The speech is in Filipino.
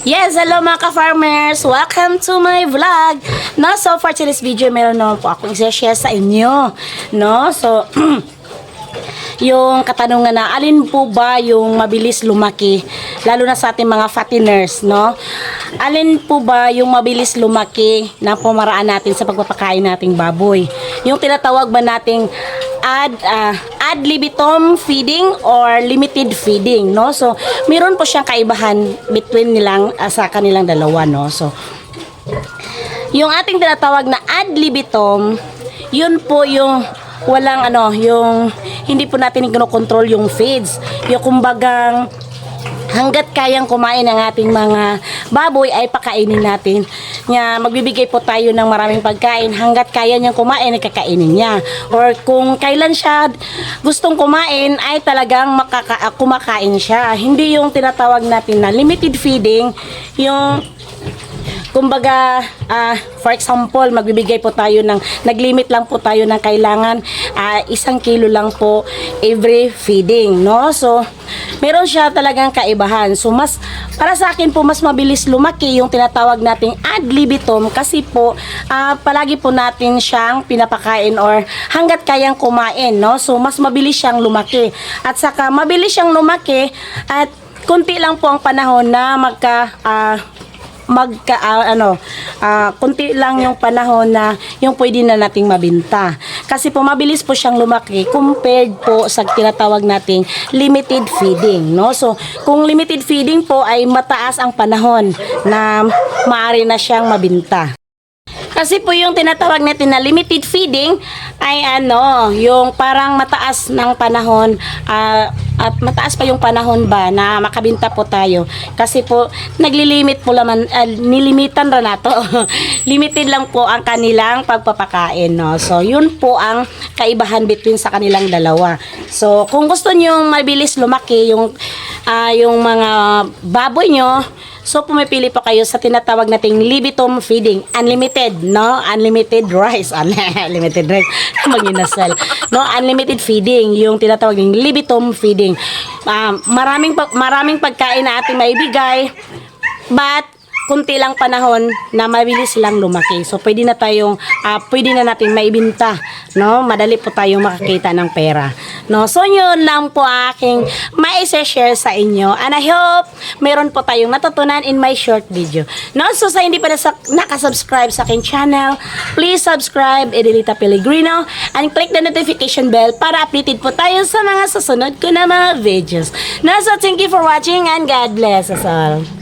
Yes, hello mga ka-farmers! Welcome to my vlog! No, so for today's video, meron naman po akong isa-share sa inyo. No, so, yung katanungan na, alin po ba yung mabilis lumaki? Lalo na sa ating mga fatteners, no? Alin po ba yung mabilis lumaki na pumaraan natin sa pagpapakain nating baboy? Yung tinatawag ba nating ad ah, ad libitum feeding or limited feeding no? So meron po siyang kaibahan between nilang ah, sa kanilang dalawa no? So yung ating tinatawag na ad libitum yun po yung walang ano yung hindi po natin kinokontrol yung feeds. Yung kumbagang hanggat kayang kumain ang ating mga baboy ay pakainin natin. Nga magbibigay po tayo ng maraming pagkain hanggat kaya niyang kumain ay kakainin niya. Or kung kailan siya gustong kumain ay talagang makaka- kumakain siya. Hindi yung tinatawag natin na limited feeding, yung Kumbaga, ah, for example, magbibigay po tayo ng, naglimit lang po tayo ng kailangan ah, isang kilo lang po every feeding, no? So, meron siya talagang kaibahan. So, mas, para sa akin po, mas mabilis lumaki yung tinatawag nating ad libitum kasi po, ah, palagi po natin siyang pinapakain or hanggat kayang kumain, no? So, mas mabilis siyang lumaki. At saka, mabilis siyang lumaki at kunti lang po ang panahon na magka, ah, magka ah, ano ah, kunti lang yung panahon na yung pwede na nating mabinta. Kasi po mabilis po siyang lumaki compared po sa tinatawag nating limited feeding no? So kung limited feeding po ay mataas ang panahon na maaari na siyang mabinta. Kasi po yung tinatawag natin na limited feeding ay ano, yung parang mataas ng panahon ah, at mataas pa yung panahon ba na makabinta po tayo. Kasi po naglilimit po laman, ah, nilimitan ra nato. Limited lang po ang kanilang pagpapakain, no. So yun po ang kaibahan between sa kanilang dalawa. So kung gusto niyo mabilis lumaki yung ah, yung mga baboy nyo, So, pumipili po kayo sa tinatawag nating Libitum feeding. Unlimited, no? Unlimited rice. Unlimited rice. Maginasal. No? Unlimited feeding. Yung tinatawag ng Libitum feeding. Ah, maraming, maraming pagkain na ating maibigay. But, kunti lang panahon na mabilis lang lumaki. So, pwede na tayong, ah, pwede na natin maibinta, no? Madali po tayong makakita ng pera, no? So, yun lang po aking ma-share sa inyo. And I hope meron po tayong natutunan in my short video. No? So, sa hindi pa nasa, nakasubscribe sa aking channel, please subscribe, Edelita Pellegrino, and click the notification bell para updated po tayo sa mga susunod ko na mga videos. No? So, thank you for watching and God bless us all.